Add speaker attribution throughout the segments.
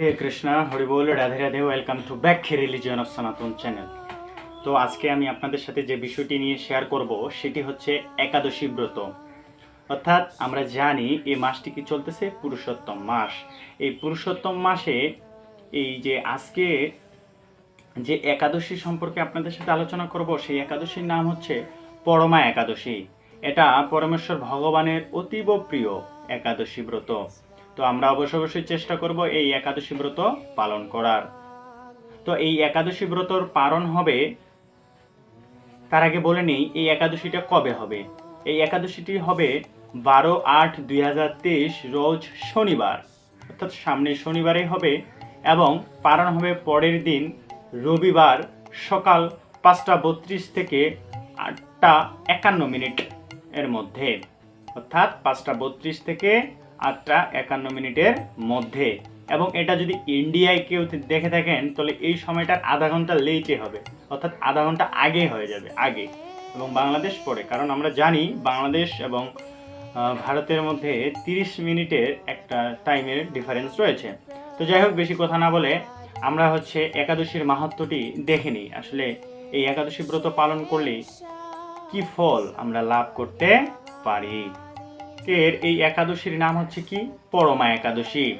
Speaker 1: Hey Krishna Haribol Radhe Radhe welcome to back religion of Sanatan channel তো আজকে আমি আপনাদের সাথে যে বিষয়টি নিয়ে শেয়ার করব, সেটি হচ্ছে একাদশী ব্রত। অর্থাৎ আমরা জানি এই মাসটি কি চলতেছে? পুরুষোত্তম মাস। এই পুরুষোত্তম মাসে এই যে আজকে যে একাদশী সম্পর্কে আপনাদের সাথে আলোচনা করব, সেই একাদশীর নাম হচ্ছে পরমা একাদশী। এটা পরমেশ্বর ভগবানের অতীব প্রিয় একাদশী ব্রত। তো আমরা অবশ্য অবশ্যই চেষ্টা করব এই একাদশী ব্রত পালন করার। তো এই একাদশী ব্রতর পালন হবে, তার আগে বলে নেই, এই একাদশীটা কবে হবে? এই একাদশীটি হবে বারো আট দুই রোজ শনিবার, অর্থাৎ সামনের শনিবারে হবে এবং পালন হবে পরের দিন রবিবার সকাল পাঁচটা বত্রিশ থেকে আটটা একান্ন মিনিট এর মধ্যে, অর্থাৎ পাঁচটা বত্রিশ থেকে আটটা একান্ন মিনিটের মধ্যে। এবং এটা যদি ইন্ডিয়ায় কেউ দেখে থাকেন, তাহলে এই সময়টার আধা ঘণ্টা লেটে হবে। অর্থাৎ আধা ঘণ্টা আগে হয়ে যাবে, আগে। এবং বাংলাদেশ পরে। কারণ আমরা জানি বাংলাদেশ এবং ভারতের মধ্যে তিরিশ মিনিটের একটা টাইমের ডিফারেন্স রয়েছে। তো যাই হোক, বেশি কথা না বলে আমরা হচ্ছে একাদশীর মাহাত্মটি দেখে নিই। আসলে এই একাদশী ব্রত পালন করলে কি ফল আমরা লাভ করতে পারি? এর এই একাদশীর নাম হচ্ছে কি? পরমা একাদশী।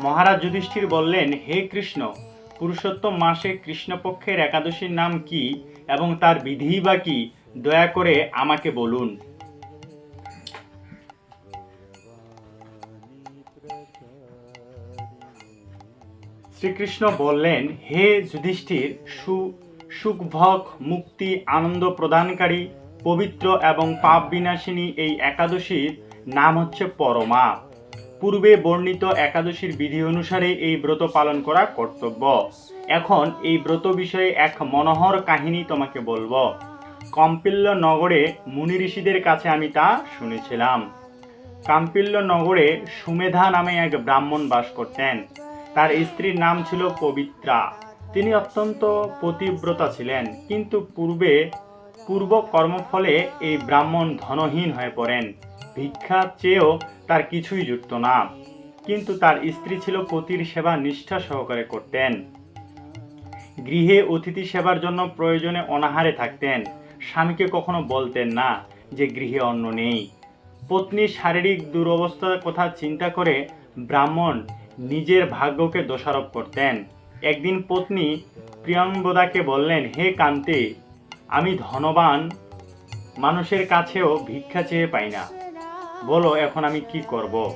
Speaker 1: মহারাজ যুধিষ্ঠির বললেন, হে কৃষ্ণ, পুরুষোত্তম মাসে কৃষ্ণপক্ষের একাদশীর নাম কি এবং তার বিধি বা কি? দয়া করে আমাকে বলুন। শ্রীকৃষ্ণ বললেন, হে যুধিষ্ঠির, সু, সুখভোগ, মুক্তি, আনন্দ প্রদানকারী, পবিত্র এবং পাপ বিনাশিনী এই একাদশীর নাম হচ্ছে পরমা। পূর্বে বর্ণিত একাদশীর বিধি অনুসারে এই ব্রত পালন করা কর্তব্য। এখন এই ব্রত বিষয়ে এক মনোহর কাহিনী তোমাকে বলব। কম্পিল্য নগরে মুনি ঋষিদের কাছে আমি তা শুনেছিলাম। কাম্পিল্য নগরে সুমেধা নামে এক ব্রাহ্মণ বাস করতেন। তার স্ত্রীর নাম ছিল পবিত্রা। তিনি অত্যন্ত পতিব্রতা ছিলেন, কিন্তু পূর্বে পূর্ব কর্মফলে এই ব্রাহ্মণ ধনহীন হয়ে পড়েন। ভিক্ষা চেয়েও তার কিছুই জুটত না। কিন্তু তার স্ত্রী ছিল পতির সেবা নিষ্ঠা সহকারে করতেন। গৃহে অতিথি সেবার জন্য প্রয়োজনে অনাহারে থাকতেন। স্বামীকে কখনো বলতেন না যে গৃহে অন্ন নেই। পত্নীর শারীরিক দুরবস্থার কথা চিন্তা করে ব্রাহ্মণ নিজের ভাগ্যকে দোষারোপ করতেন। একদিন পত্নী প্রিয়ঙ্বদাকে বললেন, হে কান্তি, আমি ধনবান, মানুষের কাছেও ভিক্ষা চেয়ে পাই না। বলো, এখন আমি কি করব?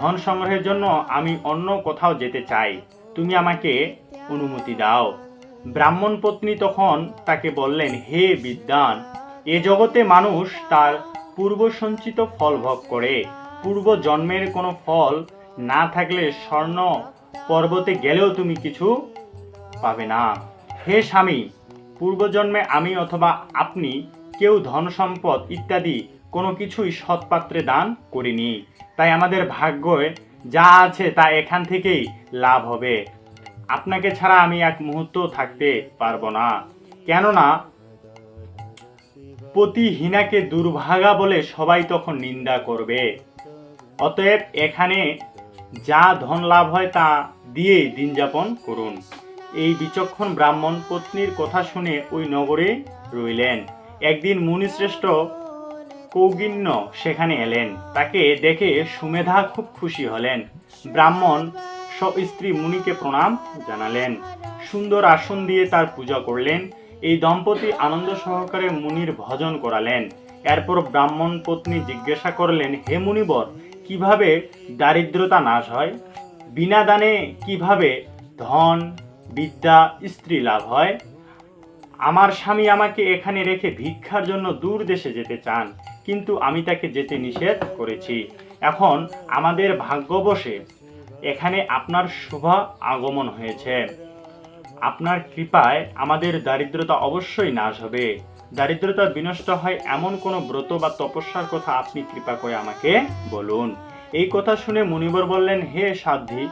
Speaker 1: ধন সংগ্রহের জন্য আমি অন্য কোথাও যেতে চাই। তুমি আমাকে অনুমতি দাও। ব্রাহ্মণ পত্নী তখন তাকে বললেন, হে বিদ্যান এ জগতে মানুষ তার পূর্ব সঞ্চিত ফল ভোগ করে। পূর্ব জন্মের কোনো ফল না থাকলে স্বর্ণ পর্বতে গেলেও তুমি কিছু পাবে না। হে স্বামী, পূর্বজন্মে আমি অথবা আপনি কেউ ধন সম্পদ ইত্যাদি কোনো কিছুই সৎপাত্রে দান করিনি। তাই আমাদের ভাগ্যে যা আছে তা এখান থেকেই লাভ হবে। আপনাকে ছাড়া আমি এক মুহূর্ত থাকতে পারব না। কেননা পতিহীনাকে দুর্ভাগা বলে সবাই তখন নিন্দা করবে। অতএব এখানে যা ধন লাভ হয় তা দিয়েই দিন যাপন করুন। এই বিচক্ষণ ব্রাহ্মণ পত্নীর কথা শুনে ওই নগরে রইলেন। একদিন মুনিশ্রেষ্ঠ কৌগিন্য সেখানে এলেন। তাকে দেখে সুমেধা খুব খুশি হলেন। ব্রাহ্মণ স্ত্রী মুনিকে প্রণাম জানালেন। সুন্দর আসন দিয়ে তার পূজা করলেন। এই দম্পতি আনন্দ সহকারে মুনির ভজন করালেন। এরপর ব্রাহ্মণ পত্নী জিজ্ঞাসা করলেন, হে মুনিবর, কীভাবে দারিদ্রতা নাশ হয়? বিনা দানে কীভাবে ধন, বিদ্যা, স্ত্রী লাভ হয়? আমার স্বামী আমাকে এখানে রেখে ভিক্ষার জন্য দূর দেশে যেতে চান। কিন্তু আমি তাকে যেতে নিষেধ করেছি। এখন আমাদের ভাগ্যবশে এখানে আপনার শুভ আগমন হয়েছে। আপনার কৃপায় আমাদের দারিদ্রতা অবশ্যই নাশ হবে। দারিদ্রতা বিনষ্ট হয় এমন কোনো ব্রত বা তপস্যার কথা আপনি কৃপা করে আমাকে বলুন। এই কথা শুনে মুনিবর বললেন, হে সাধ্বী,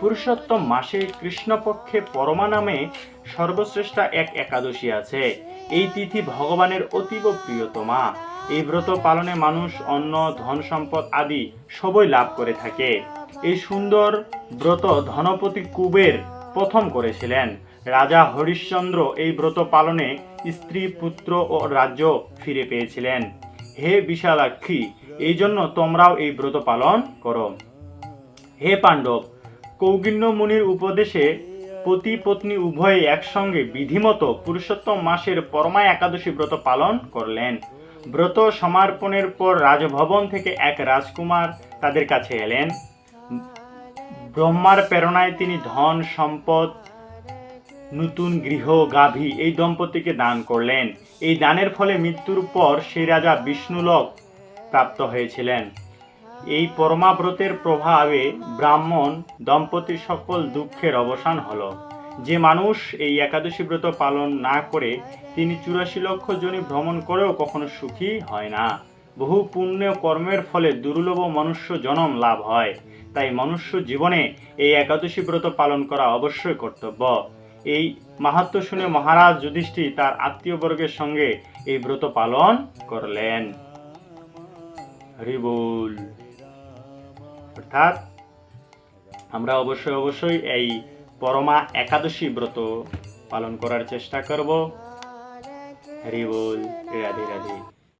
Speaker 1: পুরুষোত্তম মাসে কৃষ্ণপক্ষে পরমা নামে সর্বশ্রেষ্ঠা এক একাদশী আছে। এই তিথি ভগবানের অতীব প্রিয়তমা। এই ব্রত পালনে মানুষ, অন্ন, ধন সম্পদ আদি সবই লাভ করে থাকে। এই সুন্দর ব্রত ধনপতি কুবের প্রথম করেছিলেন। রাজা হরিশ্চন্দ্র এই ব্রত পালনে স্ত্রী, পুত্র ও রাজ্য ফিরে পেয়েছিলেন। হে বিশালাক্ষী, এই জন্য তোমরাও এই ব্রত পালন করো। হে পাণ্ডব, কৌগিন্য মুনির উপদেশে পতি, পত্নী উভয়ে একসঙ্গে বিধিমতো পুরুষোত্তম মাসের পরমায় একাদশী ব্রত পালন করলেন। ব্রত সমার্পণের পর রাজভবন থেকে এক রাজকুমার তাদের কাছে এলেন। ব্রহ্মার প্রেরণায় তিনি ধন, সম্পদ, নতুন গৃহ, গাভী এই দম্পতিকে দান করলেন। এই দানের ফলে মৃত্যুর পর সেই রাজা বিষ্ণুলোক প্রাপ্ত হয়েছিলেন। এই পরমাব্রতের প্রভাবে ব্রাহ্মণ দম্পতির সকল দুঃখের অবসান হলো। যে মানুষ এই একাদশী ব্রত পালন না করে তিনি চুরাশি লক্ষ জনি ভ্রমণ করেও কখনো সুখী হয় না। বহু পুণ্য কর্মের ফলে দুর্লভ মনুষ্য জনম লাভ হয়। তাই মনুষ্য জীবনে এই একাদশী ব্রত পালন করা অবশ্যই কর্তব্য। এই মাহাত্ম শুনে মহারাজ যুধিষ্ঠি তার আত্মীয়বর্গের সঙ্গে এই ব্রত পালন করলেন। হরিবুল অর্থাৎ আমরা অবশ্যই অবশ্যই এই পরমা একাদশী ব্রত পালন করার চেষ্টা করব। হরি বল রাধে রাধে।